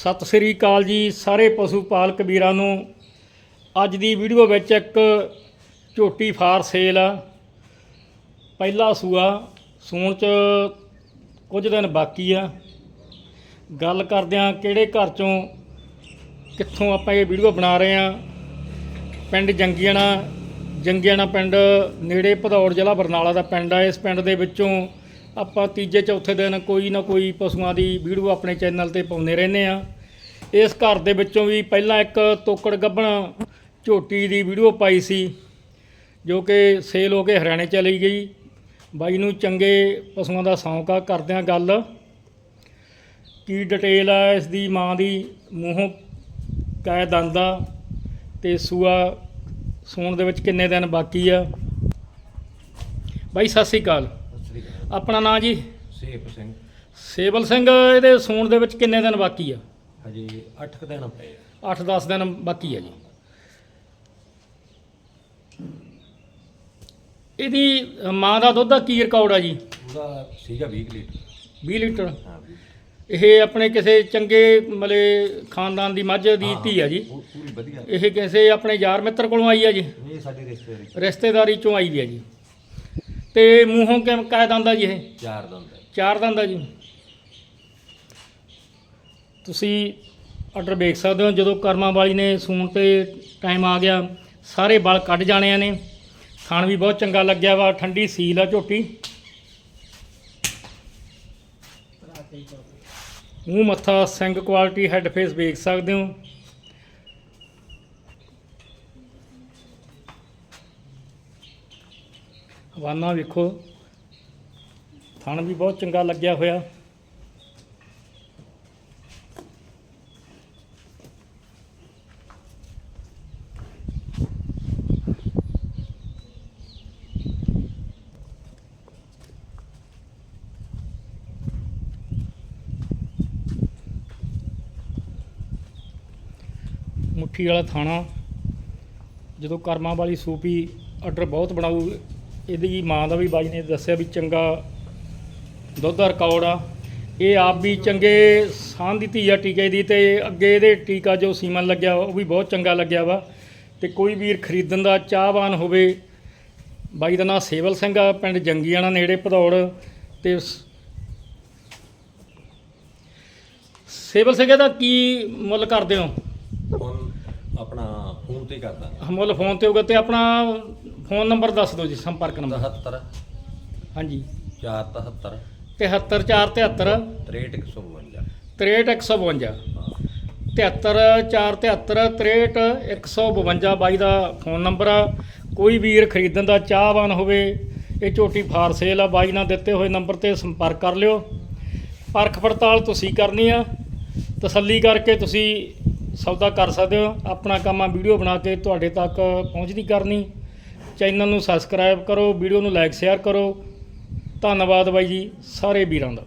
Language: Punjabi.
ਸਤਿ ਸ੍ਰੀ ਅਕਾਲ ਜੀ ਸਾਰੇ ਪਸ਼ੂ ਪਾਲਕ ਵੀਰਾਂ ਨੂੰ। ਅੱਜ ਦੀ ਵੀਡੀਓ ਵਿੱਚ ਇੱਕ ਝੋਟੀ ਫਾਰ ਸੇਲ ਆ। ਪਹਿਲਾ ਸੂਆ, ਸੂਣ ਚ ਕੁਝ ਦਿਨ ਬਾਕੀ ਆ। ਗੱਲ ਕਰਦੇ ਆ ਕਿਹੜੇ ਘਰ ਚੋਂ, ਕਿੱਥੋਂ ਆਪਾਂ ਇਹ ਵੀਡੀਓ ਬਣਾ ਰਹੇ ਆ ਪਿੰਡ ਜੰਗੀਆਣਾ ਜੰਗੀਆਣਾ ਪਿੰਡ ਨੇੜੇ ਭਦੌੜ ਜ਼ਿਲ੍ਹਾ ਬਰਨਾਲਾ ਦਾ ਪਿੰਡ ਆ। ਇਸ ਪਿੰਡ ਦੇ ਵਿੱਚੋਂ ਆਪਾਂ ਤੀਜੇ, ਚੌਥੇ ਦਿਨ ਕੋਈ ਨਾ ਕੋਈ ਪਸ਼ੂਆਂ ਦੀ ਵੀਡੀਓ ਆਪਣੇ ਚੈਨਲ ਤੇ ਪਾਉਂਦੇ ਰਹਿੰਦੇ ਆ ਇਸ ਘਰ ਦੇ ਵਿੱਚੋਂ ਵੀ ਪਹਿਲਾਂ ਇੱਕ ਤੋਕੜ ਗੱਭਣ ਝੋਟੀ ਦੀ ਵੀਡੀਓ ਪਾਈ ਸੀ, ਜੋ ਕਿ ਸੇਲ ਹੋ ਕੇ ਹਰਿਆਣੇ ਚਲੀ ਗਈ। ਬਾਈ ਨੂੰ ਚੰਗੇ ਪਸ਼ੂਆਂ ਦਾ ਸ਼ੌਂਕ ਆ ਕਰਦੇ ਆ ਗੱਲ। ਕੀ ਡਿਟੇਲ ਆ ਇਸ ਦੀ ਮਾਂ ਦੀ? ਮੂੰਹੋਂ ਕੈ ਦੰਦ ਆ ਤੇ ਸੂਆ ਸੂਣ ਦੇ ਵਿੱਚ ਕਿੰਨੇ ਦਿਨ ਬਾਕੀ ਆ? ਬਾਈ, ਸਤਿ ਸ੍ਰੀ ਅਕਾਲ। ਆਪਣਾ ਨਾਂ ਜੀ? ਸੇਪ ਸਿੰਘ। ਸੇਵਲ ਸਿੰਘ ਇਹਦੇ ਸੂਣ ਦੇ ਵਿੱਚ ਕਿੰਨੇ ਦਿਨ ਬਾਕੀ ਆ? ਹਜੇ 8 ਕੁ ਦਿਨ ਪਏ ਆ। 8-10 ਦਿਨ ਬਾਕੀ ਆ ਜੀ। ਇਹਦੀ ਅ, ਮਾਂ ਦਾ ਦੁੱਧ ਦਾ ਕੀ ਰਿਕਾਰਡ ਆ ਜੀ? ਉਹਦਾ ਸੀਗਾ 20 ਲੀਟਰ। 20 ਲੀਟਰ? ਹਾਂ ਵੀਹ। ਇਹ ਆਪਣੇ ਕਿਸੇ ਚੰਗੇ ਮਲੇ ਖਾਨਦਾਨ ਦੀ ਮੱਝ ਦੀ ਧੀ ਆ ਜੀ। ਪੂ- ਪੂਰੀ ਵਧੀਆ। ਇਹ ਕਿਸੇ ਆਪਣੇ ਯਾਰ ਮਿੱਤਰ ਕੋਲੋਂ ਆਈ ਆ ਜੀ? ਇਹ ਸਾਡੇ ਰਿਸ਼ਤੇਦਾਰੀ ਰਿਸ਼ਤੇਦਾਰੀ ਚੋਂ ਆਈ ਵੀ ਆ ਜੀ। ਤੇ ਮੂੰਹੋਂ ਕਿਵੇਂ ਕਾਇ ਦੰਦਾ ਜੀ ਇਹ? ਚਾਰ ਦੰਦ ਹੈ ਚਾਰ ਦੰਦ ਜੀ। ਤੁਸੀਂ ਆਰਡਰ ਵੇਖ ਸਕਦੇ ਹੋ ਜਦੋਂ ਕਰਮਾਂ ਵਾਲੀ ਨੇ ਸੂਣ ਤੇ ਟਾਈਮ ਆ ਗਿਆ ਸਾਰੇ ਬਲ ਕੱਢ ਜਾਣੇ ਨੇ। ਖਾਣ ਵੀ ਬਹੁਤ ਚੰਗਾ ਲੱਗਿਆ ਵਾ ਠੰਡੀ ਸੀਲ ਆ ਝੋਟੀ। ਮੂੰਹ ਮੱਥਾ ਸਿੰਘ ਕੁਆਲਿਟੀ ਹੈੱਡ ਫੇਸ ਵੇਖ ਸਕਦੇ ਹੋ। ਹਵਾਨਾ ਵੇਖੋ। ਥਣ ਵੀ ਬਹੁਤ ਚੰਗਾ ਲੱਗਿਆ ਹੋਇਆ। ਮੁੱਠੀ ਵਾਲਾ ਥਾਣਾ, ਜਦੋਂ ਕਰਮਾਂ ਵਾਲੀ ਸੂਪੀ ਆਰਡਰ ਬਹੁਤ ਬਣਾਉ ਇਹਦੀ ਮਾਂ ਦਾ ਵੀ ਬਾਈ ਨੇ ਦੱਸਿਆ ਵੀ ਚੰਗਾ ਦੁੱਧ ਦਾ ਰਿਕਾਰਡ ਆ। ਇਹ ਆਪ ਵੀ ਚੰਗੇ ਸਾਂਝ ਦੀ ਧੀ ਆ ਟੀਕੇ ਦੀ ਤੇ ਅੱਗੇ ਇਹਦੇ ਟੀਕਾ ਜੋ ਸੀਮਨ ਲੱਗਿਆ ਉਹ ਵੀ ਬਹੁਤ ਚੰਗਾ ਲੱਗਿਆ ਵਾ। ਤੇ ਕੋਈ ਵੀਰ ਖਰੀਦਣ ਦਾ ਚਾਹਵਾਨ ਹੋਵੇ ਬਾਈ ਦਾ ਨਾਂ ਸੇਵਲ ਸਿੰਘ ਆ ਪਿੰਡ ਜੰਗੀਆਣਾ ਨੇੜੇ ਭਦੌੜ ਤੇ ਸੇਵਲ ਸਿੰਘ ਦਾ ਕੀ ਮੁੱਲ ਕਰਦੇ ਹੋ? ਹੁਣ ਆਪਣਾ ਫੋਨ ਤੇ ਕਰਦਾ। ਮੁੱਲ ਫੋਨ ਤੇ ਹੋਗਾ ਤੇ ਆਪਣਾ ਫੋਨ ਨੰਬਰ ਦੱਸ ਦਿਓ ਜੀ ਸੰਪਰਕ ਨੰਬਰ। 77 ਹਾਂਜੀ। 473 73473 63152 63152 73473 63152 ਬਾਈ ਦਾ ਫੋਨ ਨੰਬਰ ਆ। ਕੋਈ ਵੀਰ ਖਰੀਦਣ ਦਾ ਚਾਹਵਾਨ ਹੋਵੇ ਇਹ ਝੋਟੀ ਫਾਰ ਸੇਲ ਆ ਬਾਈ ਨਾਲ ਦਿੱਤੇ ਹੋਏ ਨੰਬਰ ਤੇ ਸੰਪਰਕ ਕਰ ਲਿਓ। ਪਰਖ ਪੜਤਾਲ ਤੁਸੀਂ ਕਰਨੀ ਆ। ਤਸੱਲੀ ਕਰਕੇ ਤੁਸੀਂ ਸੌਦਾ ਕਰ ਸਕਦੇ ਹੋ। ਆਪਣਾ ਕੰਮ ਆ ਵੀਡੀਓ ਬਣਾ ਕੇ ਤੁਹਾਡੇ ਤੱਕ ਪਹੁੰਚਦੀ ਕਰਨੀ। ਚੈਨਲ ਨੂੰ ਸਬਸਕ੍ਰਾਈਬ ਕਰੋ, ਵੀਡੀਓ ਨੂੰ ਲਾਈਕ ਸ਼ੇਅਰ ਕਰੋ। ਧੰਨਵਾਦ ਬਾਈ ਜੀ, ਸਾਰੇ ਵੀਰਾਂ ਦਾ।